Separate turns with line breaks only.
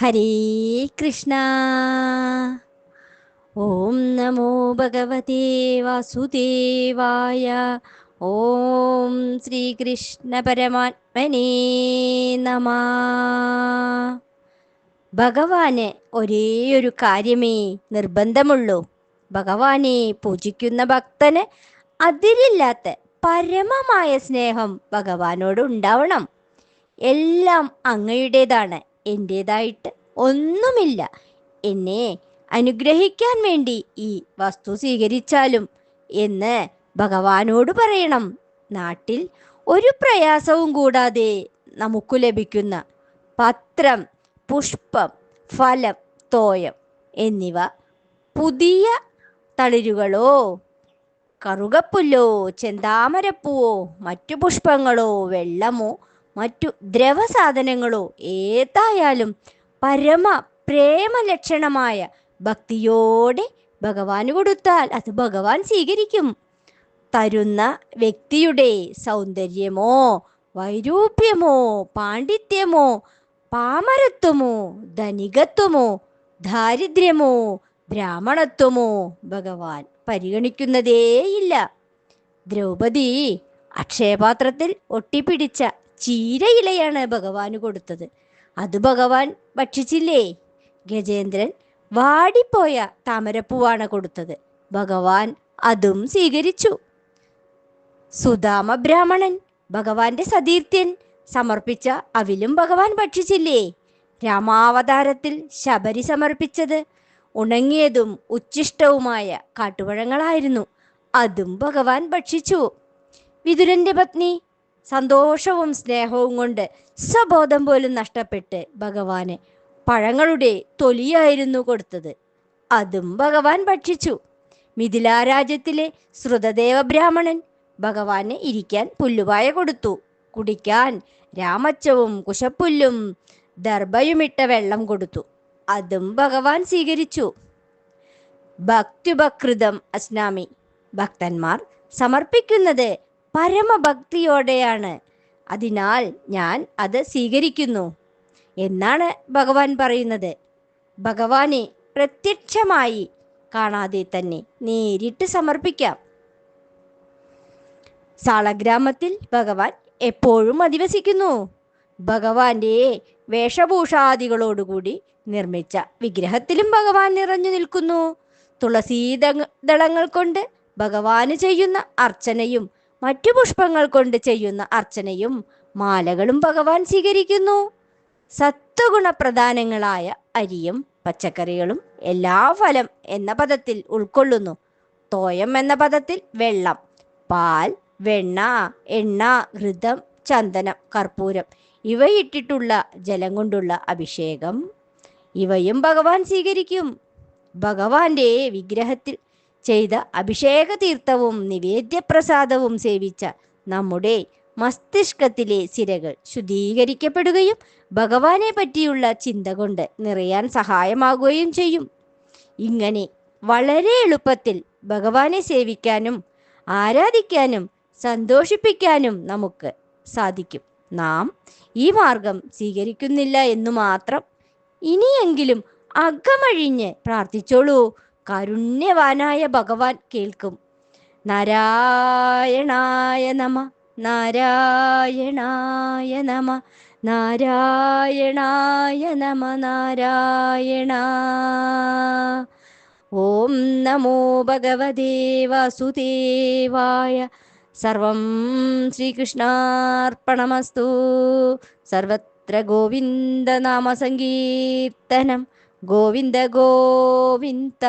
ഹരേ കൃഷ്ണ. ഓം നമോ ഭഗവതേ വാസുദേവായ. ഓം ശ്രീകൃഷ്ണ പരമാത്മനേ നമ. ഭഗവാന് ഒരേയൊരു കാര്യമേ നിർബന്ധമുള്ളൂ. ഭഗവാനെ പൂജിക്കുന്ന ഭക്തന് അതിരില്ലാത്ത പരമമായ സ്നേഹം ഭഗവാനോട് ഉണ്ടാവണം എല്ലാം അങ്ങയുടേതാണ്. എന്റേതായിട്ട് ഒന്നുമില്ല. എന്നെ അനുഗ്രഹിക്കാൻ വേണ്ടി ഈ വസ്തു സ്വീകരിച്ചാലും എന്ന് ഭഗവാനോട് പറയണം. നാട്ടിൽ ഒരു പ്രയാസവും കൂടാതെ നമുക്ക് ലഭിക്കുന്ന പത്രം പുഷ്പം ഫലം തോയം എന്നിവ പുതിയ തളിരുകളോ കറുകപ്പുല്ലോ ചെന്താമരപ്പൂവോ മറ്റു പുഷ്പങ്ങളോ വെള്ളമോ മറ്റു ദ്രവസാധനങ്ങളോ ഏതായാലും പരമ പ്രേമലക്ഷണമായ ഭക്തിയോടെ ഭഗവാന് കൊടുത്താൽ അത് ഭഗവാൻ സ്വീകരിക്കും. തരുന്ന വ്യക്തിയുടെ സൗന്ദര്യമോ വൈരൂപ്യമോ പാണ്ഡിത്യമോ പാമരത്വമോ ധനികത്വമോ ദാരിദ്ര്യമോ ബ്രാഹ്മണത്വമോ ഭഗവാൻ പരിഗണിക്കുന്നതേയില്ല. ദ്രൗപദി അക്ഷയപാത്രത്തിൽ ഒട്ടിപ്പിടിച്ച ചീരയിലയാണ് ഭഗവാന് കൊടുത്തത്. അത് ഭഗവാൻ ഭക്ഷിച്ചില്ലേ? ഗജേന്ദ്രൻ വാടിപ്പോയ താമരപ്പൂവാണ് കൊടുത്തത്. ഭഗവാൻ അതും സ്വീകരിച്ചു. സുദാമ ബ്രാഹ്മണൻ ഭഗവാന്റെ സതീർത്ഥ്യൻ സമർപ്പിച്ച അവിലും ഭഗവാൻ ഭക്ഷിച്ചില്ലേ? രാമാവതാരത്തിൽ ശബരി സമർപ്പിച്ചത് ഉണങ്ങിയതും ഉച്ഛിഷ്ടവുമായ കാട്ടുപഴങ്ങളായിരുന്നു. അതും ഭഗവാൻ ഭക്ഷിച്ചു. വിതുരന്റെ പത്നി സന്തോഷവും സ്നേഹവും കൊണ്ട് സ്വബോധം പോലും നഷ്ടപ്പെട്ട് ഭഗവാന് പഴങ്ങളുടെ തൊലിയായിരുന്നു കൊടുത്തത്. അതും ഭഗവാൻ ഭക്ഷിച്ചു. മിഥിലാരാജ്യത്തിലെ ശ്രുതദേവ ബ്രാഹ്മണൻ ഭഗവാന് ഇരിക്കാൻ പുല്ലുപായ കൊടുത്തു. കുടിക്കാൻ രാമച്ചവും കുശപ്പുല്ലും ദർഭയുമിട്ട വെള്ളം കൊടുത്തു. അതും ഭഗവാൻ സ്വീകരിച്ചു. ഭക്തിഭകൃതം അസ്നാമി ഭക്തന്മാർ സമർപ്പിക്കുന്നത് പരമഭക്തിയോടെയാണ്. അതിനാൽ ഞാൻ അത് സ്വീകരിക്കുന്നു. എന്നാണ് ഭഗവാൻ പറയുന്നത്. ഭഗവാനെ പ്രത്യക്ഷമായി കാണാതെ തന്നെ നേരിട്ട് സമർപ്പിക്കാം. സാളഗ്രാമത്തിൽ ഭഗവാൻ എപ്പോഴും അധിവസിക്കുന്നു. ഭഗവാന്റെ വേഷഭൂഷാദികളോടുകൂടി നിർമ്മിച്ച വിഗ്രഹത്തിലും ഭഗവാൻ നിറഞ്ഞു നിൽക്കുന്നു. തുളസീ ദളങ്ങൾ കൊണ്ട് ഭഗവാന് ചെയ്യുന്ന അർച്ചനയും മറ്റു പുഷ്പങ്ങൾ കൊണ്ട് ചെയ്യുന്ന അർച്ചനയും മാലകളും ഭഗവാൻ സ്വീകരിക്കുന്നു. സത്വഗുണപ്രധാനങ്ങളായ അരിയും പച്ചക്കറികളും എല്ലാ ഫലം എന്ന പദത്തിൽ ഉൾക്കൊള്ളുന്നു. തോയം എന്ന പദത്തിൽ വെള്ളം പാൽ വെണ്ണ എണ്ണ ഘൃതം ചന്ദനം കർപ്പൂരം ഇവയിട്ടിട്ടുള്ള ജലം കൊണ്ടുള്ള അഭിഷേകം ഇവയും ഭഗവാൻ സ്വീകരിക്കും. ഭഗവാന്റെ വിഗ്രഹത്തിൽ ചെയ്ത അഭിഷേക തീർത്ഥവും നിവേദ്യപ്രസാദവും സേവിച്ച നമ്മുടെ മസ്തിഷ്കത്തിലെ സിരകൾ ശുദ്ധീകരിക്കപ്പെടുകയും ഭഗവാനെ പറ്റിയുള്ള ചിന്ത കൊണ്ട് നിറയാൻ സഹായമാകുകയും ചെയ്യും. ഇങ്ങനെ വളരെ എളുപ്പത്തിൽ ഭഗവാനെ സേവിക്കാനും ആരാധിക്കാനും സന്തോഷിപ്പിക്കാനും നമുക്ക് സാധിക്കും. നാം ഈ മാർഗം സ്വീകരിക്കുന്നില്ല എന്നു മാത്രം ഇനിയെങ്കിലും അകമഴിഞ്ഞ് പ്രാർത്ഥിച്ചോളൂ. കാരുണ്യവാനായ ഭഗവാൻ കേൾക്കും. നാരായണായ നമ നാരായണായ നമ നാരായണായ നമ നാരായണ. ഓം നമോ ഭഗവതേ വാസുദേവായ. സർവം ശ്രീകൃഷ്ണാർപ്പണമസ്തു. സർവത്ര ഗോവിന്ദനാമസങ്കീർത്തനം గోవింద గోవింద.